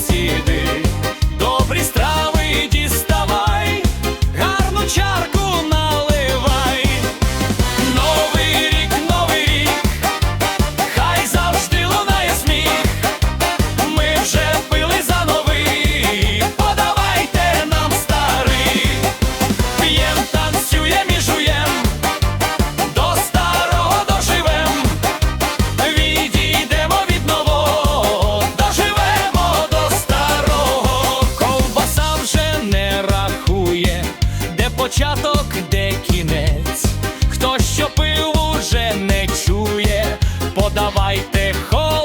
See you. початок, де кінець, хто що пив уже не чує, подавайте хо.